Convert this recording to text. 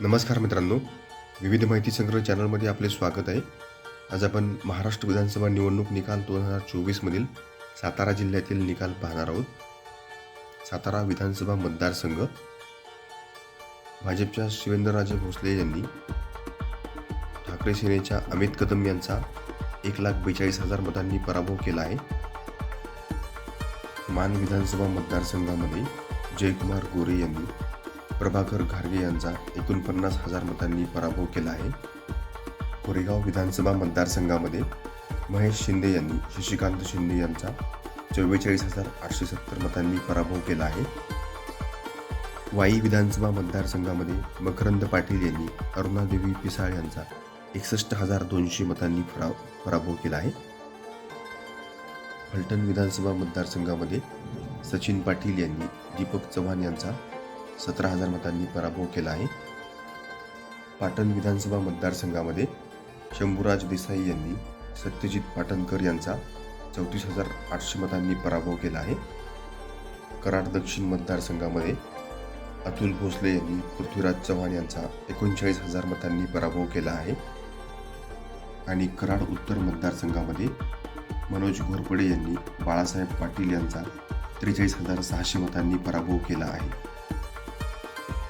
नमस्कार मित्रांनो. विविध माहिती संग्रह चॅनलमध्ये आपले स्वागत आहे. आज आपण महाराष्ट्र विधानसभा निवडणूक निकाल दोन हजार चोवीसमधील सातारा जिल्ह्यातील निकाल पाहणार आहोत. सातारा विधानसभा मतदारसंघ. भाजपच्या शिवेंद्रराजे भोसले यांनी ठाकरे सेनेच्या अमित कदम यांचा एक लाख बेचाळीस हजार मतांनी पराभव केला आहे. मान विधानसभा मतदारसंघामध्ये जयकुमार गोरे यांनी प्रभाकर घारगे यांचा एकोणपन्नास हजार मतांनी पराभव केला आहे. कोरेगाव विधानसभा मतदारसंघामध्ये महेश शिंदे यांनी शशिकांत शिंदे यांचा चव्वेचाळीस हजार आठशे सत्तर मतांनी पराभव केला आहे. वाई विधानसभा मतदारसंघामध्ये मकरंद पाटील यांनी अरुणादेवी पिसाळ यांचा एकसष्ट हजार दोनशे मतांनी परा पराभव केला आहे. फलटण विधानसभा मतदारसंघामध्ये सचिन पाटील यांनी दीपक चव्हाण यांचा सतरा हजार मतांनी पराभव केला आहे. पाटण विधानसभा मतदारसंघामध्ये शंभूराज देसाई यांनी सत्यजित पाटणकर यांचा चौतीस हजार आठशे मतांनी पराभव केला आहे. कराड दक्षिण मतदारसंघामध्ये अतुल भोसले यांनी पृथ्वीराज चव्हाण यांचा एकोणचाळीस हजार मतांनी पराभव केला आहे. आणि कराड उत्तर मतदारसंघामध्ये मनोज घोरपडे यांनी बाळासाहेब पाटील यांचा त्रेचाळीस हजार सहाशे मतांनी पराभव केला आहे.